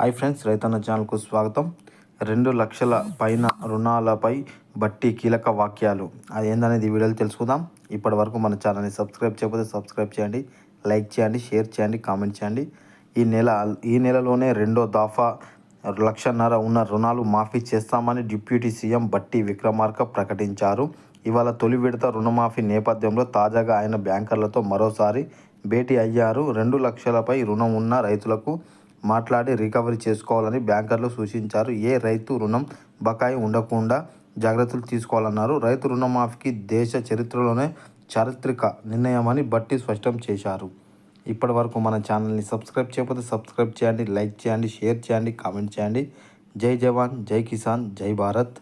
Hi friends రైతన్న ఛానల్కు స్వాగతం. రెండు లక్షల పైన రుణాలపై బట్టి కీలక వాక్యాలు. అది ఏందనేది వీడియోలు తెలుసుకుందాం. ఇప్పటి వరకు మన ఛానల్ని సబ్స్క్రైబ్ చేయకపోతే సబ్స్క్రైబ్ చేయండి లైక్ చేయండి షేర్ చేయండి కామెంట్ చేయండి. ఈ నెల ఈ నెలలోనే రెండో దాఫా లక్షన్నర ఉన్న రుణాలు మాఫీ చేస్తామని డిప్యూటీ సీఎం బట్టి విక్రమార్క ప్రకటించారు. ఇవాళ తొలి విడత రుణమాఫీ నేపథ్యంలో తాజాగా ఆయన బ్యాంకర్లతో మరోసారి భేటీ అయ్యారు. రెండు లక్షలపై రుణం ఉన్న రైతులకు మాట్లాడి రికవరీ చేసుకోవాలని బ్యాంకర్లు సూచించారు. ఏ రైతు రుణం బకాయి ఉండకుండా జాగ్రత్తలు తీసుకోవాలన్నారు. రైతు రుణమాఫీకి దేశ చరిత్రలోనే చారిత్రక నిర్ణయమని బట్టి స్పష్టం చేశారు. ఇప్పటి వరకు మన ఛానల్ని సబ్స్క్రైబ్ చేయకపోతే సబ్స్క్రైబ్ చేయండి లైక్ చేయండి షేర్ చేయండి కామెంట్ చేయండి. జై జవాన్ జై కిసాన్ జై భారత్.